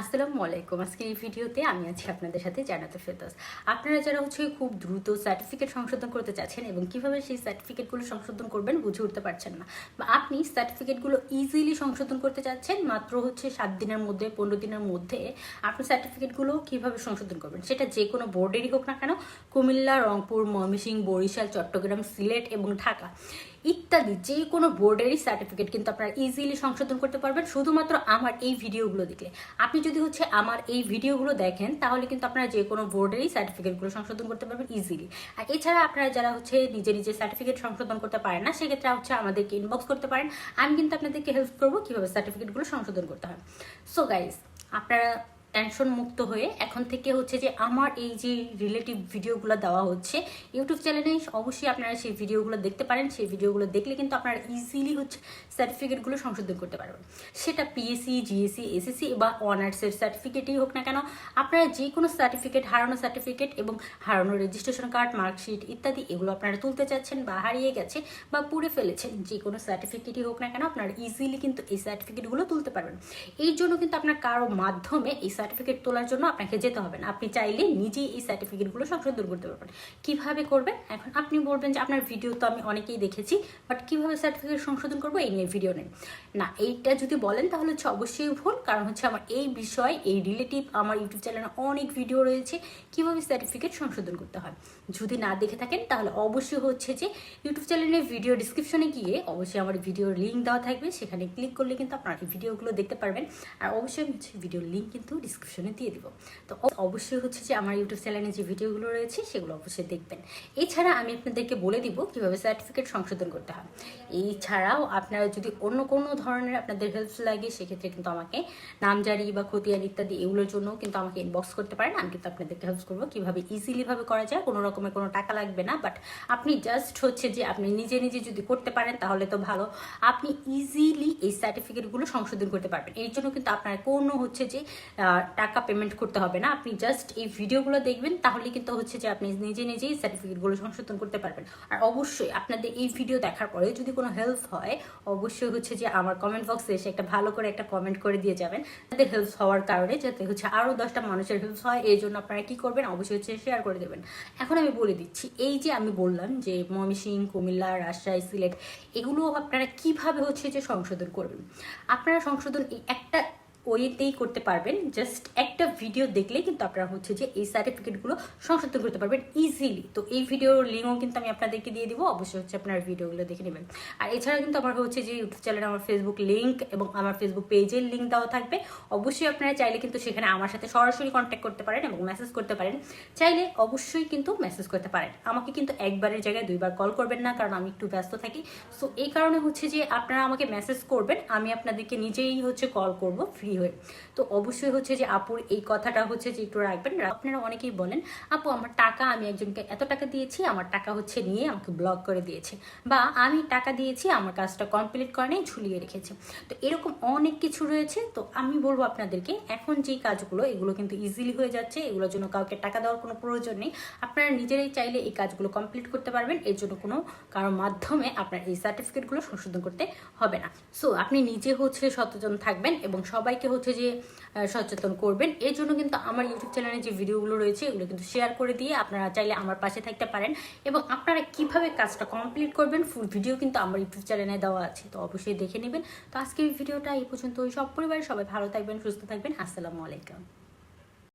আসসালামু আলাইকুম। আজকে এই ভিডিওতে আমি আছি আপনাদের সাথে জানাতে ফেরদৌস আপনারা যারা হচ্ছে খুব দ্রুত সার্টিফিকেট সংশোধন করতে চাচ্ছেন এবং কীভাবে সেই সার্টিফিকেটগুলো সংশোধন করবেন বুঝে উঠতে পারছেন না, বা আপনি সার্টিফিকেটগুলো ইজিলি সংশোধন করতে চাচ্ছেন, মাত্র হচ্ছে সাত দিনের মধ্যে, পনেরো দিনের মধ্যে আপনি সার্টিফিকেটগুলো কীভাবে সংশোধন করবেন? সেটা যে কোনো বোর্ডেরই হোক না কেন, কুমিল্লা, রংপুর, ময়মনসিংহ, বরিশাল, চট্টগ্রাম, সিলেট এবং ঢাকা ইত্যাদি যে কোনো বোর্ডেরই সার্টিফিকেট কিন্তু আপনারা ইজিলি সংশোধন করতে পারবেন। শুধুমাত্র আমার এই ভিডিওগুলো দেখলে। আপনি যদি হচ্ছে আমার এই ভিডিওগুলো দেখেন, তাহলে কিন্তু আপনারা যে কোনো বোর্ডেরই সার্টিফিকেটগুলো সংশোধন করতে পারবেন ইজিলি আর এছাড়া আপনারা যারা হচ্ছে নিজে নিজে সার্টিফিকেট সংশোধন করতে পারেন না, সেক্ষেত্রে হচ্ছে আমাদেরকে ইনবক্স করতে পারেন। আমি কিন্তু আপনাদেরকে হেল্প করব কীভাবে সার্টিফিকেটগুলো সংশোধন করতে হয়। সো গাইজ আপনারা টেনশন মুক্ত হয়ে এখন থেকে হচ্ছে যে আমার এই যে রিলেটিভ ভিডিওগুলো দেওয়া হচ্ছে, ইউটিউব চ্যানেলে অবশ্যই আপনারা সেই ভিডিওগুলো দেখতে পারেন। সেই ভিডিওগুলো দেখলে কিন্তু আপনারা ইজিলি হচ্ছে সার্টিফিকেটগুলো সংশোধন করতে পারবেন। সেটা পিএসসি জিএসসি এসএসসি বা অনার্সের সার্টিফিকেটই হোক না কেন, আপনারা যে কোনো সার্টিফিকেট হারানো সার্টিফিকেট এবং হারানো রেজিস্ট্রেশন কার্ড মার্কশিট ইত্যাদি এগুলো আপনারা তুলতে চাচ্ছেন বা হারিয়ে গেছে বা পুড়ে ফেলেছেন, যে কোনো সার্টিফিকেটই হোক না কেন, আপনারা ইজিলি কিন্তু এই সার্টিফিকেটগুলো তুলতে পারবেন। এই জন্য কিন্তু আপনার কারও মাধ্যমে এই সার্টিফিকেট তোলার জন্য আপনাকে যেতে হবে না। আপনি চাইলে নিজেই এই সার্টিফিকেটগুলো সংশোধন করতে পারবেন কীভাবে করবেন? এখন আপনি বলবেন যে আপনার ভিডিও তো আমি অনেকেই দেখেছি বাট কীভাবে সার্টিফিকেট সংশোধন করব এই নিয়ে ভিডিও নেই। না, এইটা যদি বলেন তাহলে হচ্ছে অবশ্যই ভুল, কারণ হচ্ছে আমার এই বিষয়, এই রিলেটিভ আমার ইউটিউব চ্যানেলে অনেক ভিডিও রয়েছে, কীভাবে সার্টিফিকেট সংশোধন করতে হয়? যদি না দেখে থাকেন, তাহলে অবশ্যই হচ্ছে যে ইউটিউব চ্যানেলের ভিডিও ডিসক্রিপশনে গিয়ে অবশ্যই আমার ভিডিওর লিঙ্ক দেওয়া থাকবে। সেখানে ক্লিক করলে কিন্তু আপনারা ভিডিওগুলো দেখতে পারবেন। আর অবশ্যই ভিডিওর লিঙ্ক কিন্তু ডিসক্রিপশনে দিয়ে দিব। তো অবশ্যই হচ্ছে যে আমার ইউটিউব চ্যানেলে যে ভিডিওগুলো রয়েছে, সেগুলো অবশ্যই দেখবেন। এছাড়া আমি আপনাদেরকে বলে দিব কীভাবে সার্টিফিকেট সংশোধন করতে হয়। এছাড়াও আপনারা যদি অন্য কোনো ধরনের আপনাদের হেল্প লাগে, সেক্ষেত্রে কিন্তু আমাকে নামজারি বা খতিয়ান ইত্যাদি এগুলোর জন্য কিন্তু আমাকে ইনবক্স করতে পারেন। আমি কিন্তু আপনাদেরকে হেল্প করব কীভাবে ইজিলিভাবে করা যায়। কোনো রকমের কোনো টাকা লাগবে না বাট আপনি জাস্ট হচ্ছে যে আপনি নিজে নিজে যদি করতে পারেন, তাহলে তো ভালো। আপনি ইজিলি এই সার্টিফিকেটগুলো সংশোধন করতে পারবেন। এই জন্য কিন্তু আপনার কোনো হচ্ছে যে টাকা পেমেন্ট করতে হবে না। আপনি জাস্ট এই ভিডিওগুলো দেখবেন তাহলে কিন্তু হচ্ছে যে আপনি নিজে নিজেই সার্টিফিকেটগুলো সংশোধন করতে পারবেন। আর অবশ্যই আপনাদের এই ভিডিও দেখার পরে যদি কোনো হেল্প হয়, অবশ্যই হচ্ছে যে আমার কমেন্ট বক্সে এসে একটা ভালো করে একটা কমেন্ট করে দিয়ে যাবেন। তাদের হেল্প হওয়ার কারণে যাতে হচ্ছে আরও দশটা মানুষের হেল্প হয়, এই জন্য আপনারা কি করবেন, অবশ্যই হচ্ছে শেয়ার করে দেবেন। এখন আমি বলে দিচ্ছি, এই যে আমি বললাম যে ময়মনসিংহ কুমিল্লা, রাজশাহী, সিলেট, এগুলো আপনারা কীভাবে হচ্ছে যে সংশোধন করবেন? আপনারা সংশোধন একটা ওয়েতেই করতে পারবেন। জাস্ট একটা ভিডিও দেখলেই কিন্তু আপনারা হচ্ছে যে এই সার্টিফিকেটগুলো সংশোধন করতে পারবেন ইজিলি তো এই ভিডিওর লিঙ্কও কিন্তু আমি আপনাদেরকে দিয়ে দিব, অবশ্যই হচ্ছে আপনার ভিডিওগুলো দেখে নেবেন। আর এছাড়া কিন্তু আমার হচ্ছে যে ইউটিউব চ্যানেলে আমার ফেসবুক লিঙ্ক এবং আমার ফেসবুক পেজের লিঙ্ক দেওয়া থাকবে। অবশ্যই আপনারা চাইলে কিন্তু সেখানে আমার সাথে সরাসরি কন্ট্যাক্ট করতে পারেন এবং মেসেজ করতে পারেন। চাইলে অবশ্যই কিন্তু মেসেজ করতে পারেন। আমাকে কিন্তু একবারের জায়গায় দুইবার কল করবেন না, কারণ আমি একটু ব্যস্ত থাকি। সো এই কারণে হচ্ছে যে আপনারা আমাকে মেসেজ করবেন, আমি আপনাদেরকে নিজেই হচ্ছে কল করব ফ্রি হয়ে। তো অবশ্যই হচ্ছে যে আপুর এই কথাটা হচ্ছে যে একটু রাখবেন। আপনারা অনেকেই বলেন, আপু, আমার টাকা আমি একজনকে এত টাকা দিয়েছি, আমার টাকা হচ্ছে নিয়ে আমাকে ব্লক করে দিয়েছে বা আমি টাকা দিয়েছি, আমার কাজটা কমপ্লিট করে নেই ঝুলিয়ে রেখেছে। তো এরকম অনেক কিছু রয়েছে। তো আমি বলব আপনাদেরকে, এখন যেই কাজগুলো, এগুলো কিন্তু ইজিলি হয়ে যাচ্ছে, এগুলোর জন্য কাউকে টাকা দেওয়ার কোনো প্রয়োজন নেই। আপনারা নিজেরাই চাইলে এই কাজগুলো কমপ্লিট করতে পারবেন। এর জন্য কোনো কারোর মাধ্যমে আপনার এই সার্টিফিকেটগুলো সংশোধন করতে হবে না। সো আপনি নিজে হচ্ছে সচেতন থাকবেন এবং সবাইকে হচ্ছে যে সচেতন করবেন। এর জন্য কিন্তু আমার ইউটিউব চ্যানেলে যে ভিডিওগুলো রয়েছে, এগুলো কিন্তু শেয়ার করে দিয়ে আপনারা চাইলে আমার পাশে থাকতে পারেন এবং আপনারা কীভাবে কাজটা কমপ্লিট করবেন ফুল ভিডিও কিন্তু আমার ইউটিউব চ্যানেলে দেওয়া আছে, তো অবশ্যই দেখে নেবেন। তো আজকের ভিডিওটা এই পর্যন্ত সব পরিবারের সবাই ভালো থাকবেন, সুস্থ থাকবেন। আসসালামু আলাইকুম।